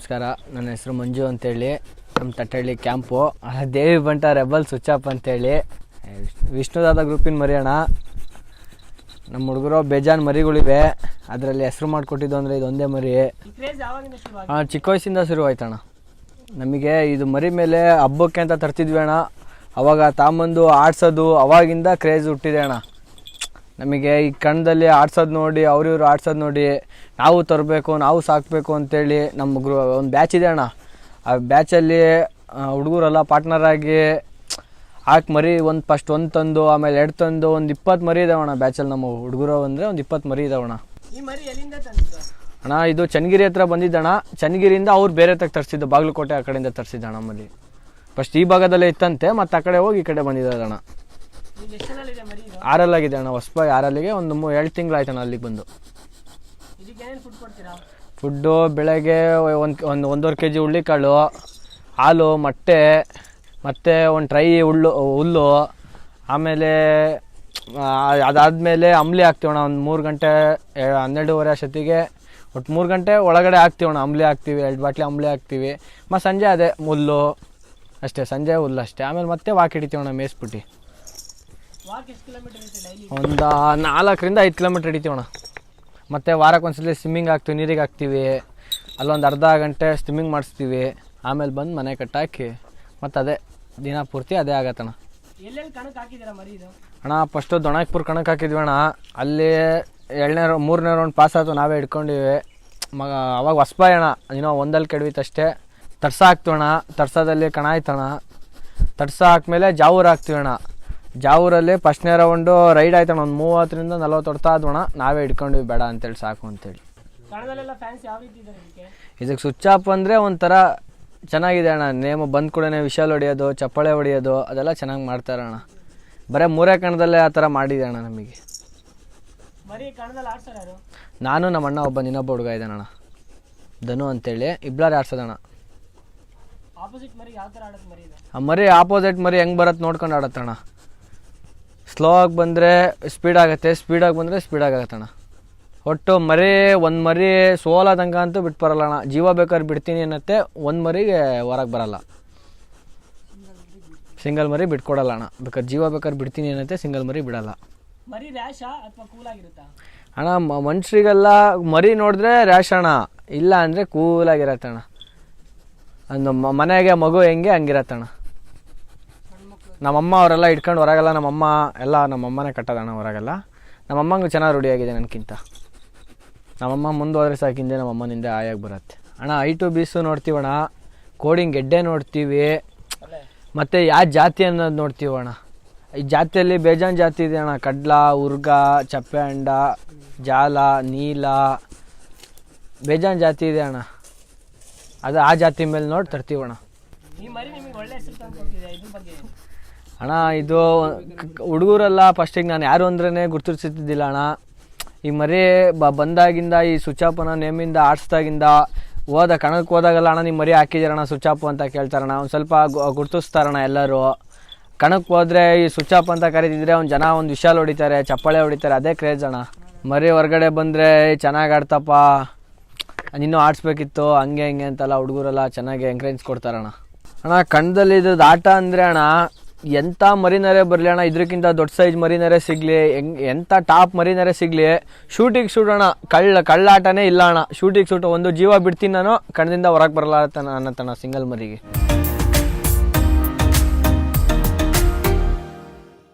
ನಮಸ್ಕಾರ. ನನ್ನ ಹೆಸರು ಮಂಜು ಅಂತೇಳಿ. ನಮ್ಮ ತಟ್ಟಹಳ್ಳಿ ಕ್ಯಾಂಪು. ದೇವಿ ಬಂಟ ರೆಬಲ್ ಸ್ವಿಚ್ ಅಪ್ ಅಂತೇಳಿ. ವಿಷ್ಣುದಾದ ಗ್ರೂಪಿನ ಮರಿಯೋಣ ನಮ್ಮ ಹುಡುಗರು ಬೇಜಾನ್ ಮರಿಗಳಿವೆ. ಅದರಲ್ಲಿ ಹೆಸರು ಮಾಡಿಕೊಟ್ಟಿದ್ದು ಅಂದರೆ ಇದೊಂದೇ ಮರಿ. ಹಾಂ ಚಿಕ್ಕ ವಯಸ್ಸಿಂದ ಶುರುವಾಯ್ತಣ್ಣ ನಮಗೆ ಇದು ಮರಿ ಮೇಲೆ ಹಬ್ಬಕ್ಕೆ ಅಂತ ತರ್ತಿದ್ವಿ ಅಣ್ಣ. ಅವಾಗ ತಾಂಬಂದು ಆಡ್ಸೋದು ಅವಾಗಿಂದ ಕ್ರೇಜ್ ಹುಟ್ಟಿದೆ ಅಣ್ಣ. ನಮಗೆ ಈ ಕಣ್ಣದಲ್ಲಿ ಆಡ್ಸೋದು ನೋಡಿ ಅವ್ರಿವ್ರು ಆಡ್ಸೋದು ನೋಡಿ ನಾವು ತರಬೇಕು ನಾವು ಸಾಕಬೇಕು ಅಂತೇಳಿ ನಮ್ಮ ಗ್ರೂ ಒಂದು ಬ್ಯಾಚ್ ಇದೆ ಅಣ್ಣ. ಆ ಬ್ಯಾಚಲ್ಲಿ ಹುಡುಗರೆಲ್ಲ ಪಾರ್ಟ್ನರಾಗಿ ಹಾಕಿ ಮರಿ ಒಂದು ಫಸ್ಟ್ ಒಂದು ತಂದು ಆಮೇಲೆ ಎರಡು ತಂದು ಒಂದು ಇಪ್ಪತ್ತು ಮರಿ ಇದಾವಣ್ಣ ಬ್ಯಾಚಲ್ಲಿ ನಮ್ಮ ಹುಡುಗರು ಅಂದರೆ ಒಂದು ಇಪ್ಪತ್ತು ಮರಿ ಇದಾವಣ್ಣ ಅಣ್ಣ. ಇದು ಚನ್ನಗಿರಿ ಹತ್ರ ಬಂದಿದ್ದಣ್ಣ ಚನ್ನಗಿರಿಯಿಂದ ಅವ್ರು ಬೇರೆ ತಗ ತರಿಸಿದ್ದು ಬಾಗಲಕೋಟೆ ಆ ಕಡೆಯಿಂದ ತರಿಸಿದ್ದಣ್ಣ ನಮ್ಮಲ್ಲಿ. ಫಸ್ಟ್ ಈ ಭಾಗದಲ್ಲೇ ಇತ್ತಂತೆ ಮತ್ತು ಆ ಕಡೆ ಹೋಗಿ ಈ ಕಡೆ ಬಂದಿದ್ದಣ್ಣ ಆರಲ್ಲಾಗಿದೆ ಅಣ್ಣ ಹೊಸಬಾಯಿ ಆರಲ್ಲಿಗೆ ಒಂದು ಮೂ ಎರಡು ತಿಂಗಳಾಯ್ತಣ್ಣ ಅಲ್ಲಿಗೆ ಬಂದು. ಫುಡ್ಡು ಬೆಳಗ್ಗೆ ಒಂದು ಒಂದು ಒಂದೂವರೆ ಕೆ ಜಿ ಹುಳ್ಳಿಕಾಳು ಹಾಲು ಮೊಟ್ಟೆ ಮತ್ತು ಒಂದು ಟ್ರೈ ಹುಲ್ಲು ಹುಲ್ಲು ಆಮೇಲೆ ಅದಾದಮೇಲೆ ಅಂಬ್ಲಿ ಹಾಕ್ತೀವಣ ಒಂದು ಮೂರು ಗಂಟೆ ಹನ್ನೆರಡೂವರೆ ಅಷ್ಟೊತ್ತಿಗೆ. ಒಟ್ಟು ಮೂರು ಗಂಟೆ ಒಳಗಡೆ ಹಾಕ್ತೀವಣ ಅಂಬ್ಲಿ ಹಾಕ್ತೀವಿ ಎರಡು ಬಾಟ್ಲಿ ಅಂಬ್ಲಿ ಹಾಕ್ತೀವಿ. ಮತ್ತು ಸಂಜೆ ಅದೇ ಹುಲ್ಲು ಅಷ್ಟೇ ಸಂಜೆ ಹುಲ್ಲು ಅಷ್ಟೇ. ಆಮೇಲೆ ಮತ್ತೆ ವಾಕ್ ಹಿಡಿತೀವಣ್ಣ ಮೇಸ್ಬಿಟ್ಟು. ಒಂದು ನಾಲ್ಕರಿಂದ ಐದು ಕಿಲೋಮೀಟ್ರ್ ಹಿಡಿತೀವಣ್ಣ. ಮತ್ತು ವಾರಕ್ಕೊಂದ್ಸಲಿ ಸ್ವಿಮ್ಮಿಂಗ್ ಹಾಕ್ತೀವಿ ನೀರಿಗೆ ಹಾಕ್ತೀವಿ. ಅಲ್ಲೊಂದು ಅರ್ಧ ಗಂಟೆ ಸ್ವಿಮ್ಮಿಂಗ್ ಮಾಡಿಸ್ತೀವಿ. ಆಮೇಲೆ ಬಂದು ಮನೆ ಕಟ್ಟಾಕಿ ಮತ್ತು ಅದೇ ದಿನ ಪೂರ್ತಿ ಅದೇ ಆಗತ್ತಣ್ಣ. ಎಲ್ಲೆಲ್ಲಿ ಕಣಕ್ಕೆ ಹಾಕಿದ್ದೀರಾ ಮರಿ ಇದು? ಅಣ್ಣ ಫಸ್ಟು ದೊಣಕ್ಪುರ್ ಕಣಕ್ಕೆ ಹಾಕಿದ್ವಿ ಅಣ್ಣ ಅಲ್ಲಿ ಎರಡನೇ ರೌ ಮೂರನೇ ರೌಂಡ್ ಪಾಸ್ ಆಯಿತು ನಾವೇ ಹಿಡ್ಕೊಂಡಿವಿ. ಮಗ ಅವಾಗ ಹೊಸ್ಬಾಯ್ ಅಣ್ಣ ಇನ್ನೂ ಒಂದಲ್ಲಿ ಕೆಡವಿತ್ತಷ್ಟೇ ತರ್ಸ ಹಾಕ್ತೀವಣ್ಣ ತರ್ಸದಲ್ಲಿ ಕಣ ಆಯ್ತಣ್ಣ ತರ್ಸ ಹಾಕ್ಮೇಲೆ ಜಾವೂರು ಹಾಕ್ತೀವಣ್ಣ. ಜಾವೂರಲ್ಲಿ ಫಸ್ಟ್ನೇ ರೌಂಡು ರೈಡ್ ಆಯ್ತಣ್ಣ. ಒಂದು ಮೂವತ್ತರಿಂದ ನಲ್ವತ್ತು ಹೊಡ್ತಾ ಆದೋಣ ನಾವೇ ಹಿಡ್ಕೊಂಡ್ವಿ ಬೇಡ ಅಂತೇಳಿ ಸಾಕು ಅಂತೇಳಿ. ಇದಕ್ಕೆ? ಸ್ವಿಚ್ ಆಫ್ ಅಂದರೆ ಒಂಥರ ಚೆನ್ನಾಗಿದೆ ಅಣ್ಣ. ನೇಮು ಬಂದ ಕೂಡನೇ ವಿಶಾಲ್ ಹೊಡಿಯೋದು ಚಪ್ಪಾಳೆ ಹೊಡಿಯೋದು ಅದೆಲ್ಲ ಚೆನ್ನಾಗಿ ಮಾಡ್ತಾರೆ ಅಣ್ಣ. ಬರೀ ಮೂರೇ ಕಣದಲ್ಲೇ ಆ ಥರ ಮಾಡಿದೆ ಅಣ್ಣ ನಮಗೆ. ನಾನು ನಮ್ಮ ಅಣ್ಣ ಒಬ್ಬ ಇನ್ನೊಬ್ಬ ಹುಡುಗ ಇದ್ದಾನಣ್ಣ ಧನು ಅಂತೇಳಿ. ಇಬ್ಬರೇ ಆಡ್ಸೋದಣ್ಣ ಮರಿ ಆಪೋಸಿಟ್ ಮರಿ ಹೆಂಗೆ ಬರತ್ತೆ ನೋಡ್ಕೊಂಡು ಆಡತ್ತಣ್ಣ ಸ್ಲೋ ಆಗಿ ಬಂದರೆ ಸ್ಪೀಡ್ ಆಗುತ್ತೆ ಸ್ಪೀಡಾಗಿ ಬಂದರೆ ಸ್ಪೀಡಾಗಿ ಆಗತ್ತಣ್ಣ ಒಟ್ಟು ಮರಿ ಒಂದು ಮರಿ ಸೋಲದಂಗ ಅಂತೂ ಬಿಟ್ಟು ಬರಲ್ಲ ಅಣ್ಣ. ಜೀವ ಬೇಕಾದ್ರೆ ಬಿಡ್ತೀನಿ ಅನ್ನತ್ತೆ ಒಂದು ಮರಿಗೆ ಹೊರಗೆ ಬರಲ್ಲ. ಸಿಂಗಲ್ ಮರಿ ಬಿಟ್ಕೊಡಲ್ಲ ಅಣ್ಣ. ಬೇಕಾದ್ರೆ ಜೀವ ಬೇಕಾದ್ರೆ ಬಿಡ್ತೀನಿ ಅನ್ನತ್ತೆ ಸಿಂಗಲ್ ಮರಿ ಬಿಡಲ್ಲ. ಮರಿ ರ್ಯಾಶಾ ಅಥವಾ ಕೂಲ್ ಆಗಿರುತ್ತಾ? ಅಣ್ಣ ಮನುಷ್ಯರಿಗೆಲ್ಲ ಮರಿ ನೋಡಿದ್ರೆ ರ್ಯಾಶ್ ಅಣ್ಣ. ಇಲ್ಲ ಅಂದರೆ ಕೂಲಾಗಿರತ್ತಣ್ಣ ಅದು ಮನೆಗೆ ಮಗು ಹೆಂಗೆ ಹಂಗಿರತ್ತಣ್ಣ ನಮ್ಮಮ್ಮ ಅವರೆಲ್ಲ ಇಟ್ಕೊಂಡು ಹೊರಗೆಲ್ಲ ನಮ್ಮಮ್ಮ ಎಲ್ಲ ನಮ್ಮಮ್ಮನೇ ಕಟ್ಟೋದಣ್ಣ ಹೊರಗೆಲ್ಲ. ನಮ್ಮಮ್ಮಂಗೆ ಚೆನ್ನಾಗಿ ರೂಢಿಯಾಗಿದೆ ನನಗಿಂತ ನಮ್ಮಮ್ಮ ಮುಂದುವರೆ ಸಾಕಿಂದೆ ನಮ್ಮಮ್ಮನಿಂದ ಆಯಾಗಿ ಬರುತ್ತೆ. ಅಣ್ಣ, ಐ ಟು ಬೀಸು ನೋಡ್ತೀವಣ್ಣ. ಕೋಡಿಂಗ್ ಗೆಡ್ಡೆ ನೋಡ್ತೀವಿ. ಮತ್ತು ಯಾವ ಜಾತಿ ಅನ್ನೋದು ನೋಡ್ತೀವಣ್ಣ. ಈ ಜಾತಿಯಲ್ಲಿ ಬೇಜಾನ್ ಜಾತಿ ಇದೆ ಅಣ್ಣ. ಕಡ್ಲ, ಉರ್ಗ, ಚಪ್ಪೆ ಅಂಡ ಜಾಲ, ನೀಲ. ಬೇಜಾನ್ ಜಾತಿ ಇದೆ ಅಣ್ಣ. ಅದು ಆ ಜಾತಿ ಮೇಲೆ ನೋಡಿ ತರ್ತೀವಿ ಅಣ್ಣ, ಇದು ಹುಡುಗರೆಲ್ಲ ಫಸ್ಟಿಗೆ ನಾನು ಯಾರು ಅಂದ್ರೇ ಗುರ್ತಿಸ್ತಿದ್ದಿಲ್ಲ ಅಣ್ಣ. ಈ ಮರಿ ಬ, ಬಂದಾಗಿಂದ, ಈ ಸುಚಾಪನ ನೇಮಿಂದ ಆಡಿಸ್ದಾಗಿಂದ ಹೋದ ಕಣಕ್ಕೆ ಹೋದಾಗಲ್ಲ ಅಣ್ಣ ನಿಮ್ಮ ಮರಿ ಹಾಕಿದ್ದೀರಣ್ಣ ಸುಚಾಪು ಅಂತ ಕೇಳ್ತಾರಣ್ಣ ಒಂದು ಸ್ವಲ್ಪ ಗುರ್ತಿಸ್ತಾರಣ್ಣ ಎಲ್ಲರೂ. ಕಣಕ್ಕೆ ಹೋದ್ರೆ ಈ ಸುಚಾಪ್ ಅಂತ ಕರೀತಿದ್ರೆ ಒಂದು ಜನ ಒಂದು ವಿಶಾಲ್ ಹೊಡಿತಾರೆ, ಚಪ್ಪಾಳೆ ಹೊಡಿತಾರೆ, ಅದೇ ಕ್ರೇಜ್ ಅಣ್ಣ. ಮರಿ ಹೊರಗಡೆ ಬಂದರೆ ಚೆನ್ನಾಗಿ ಆಡ್ತಪ್ಪ. ಇನ್ನೂ ಆಡಿಸ್ಬೇಕಿತ್ತು, ಹಂಗೆ ಹಿಂಗೆ ಅಂತೆಲ್ಲ ಹುಡುಗರೆಲ್ಲ ಚೆನ್ನಾಗಿ ಎಂಕರೇಜ್ ಕೊಡ್ತಾರಣ್ಣ ಅಣ್ಣ. ಕಣ್ಣದಲ್ಲಿ ಇದ್ದದ್ದು ಆಟ ಅಂದರೆ ಅಣ್ಣ ಎಂಥ ಮರಿನರೇ ಬರಲಿ ಅಣ್ಣ ಇದಕ್ಕಿಂತ ದೊಡ್ಡ ಸೈಜ್ ಮರಿನರೇ ಸಿಗಲಿ. ಹೆಂಗ್ ಎಂಥ ಟಾಪ್ ಮರಿನರೇ ಸಿಗಲಿ. ಶೂಟಿಗೆ ಶೂಟೋಣ ಕಳ್ಳ, ಕಳ್ಳಾಟನೇ ಇಲ್ಲ ಅಣ್ಣ. ಶೂಟಿಗೆ ಶೂಟ್ ಒಂದು ಜೀವ ಬಿಡ್ತೀನಿ ನಾನು ಕಣ್ಣದಿಂದ ಹೊರಗೆ ಬರಲ್ಲ ಅನ್ನತಣ್ಣ ಸಿಂಗಲ್ ಮರಿಗೆ.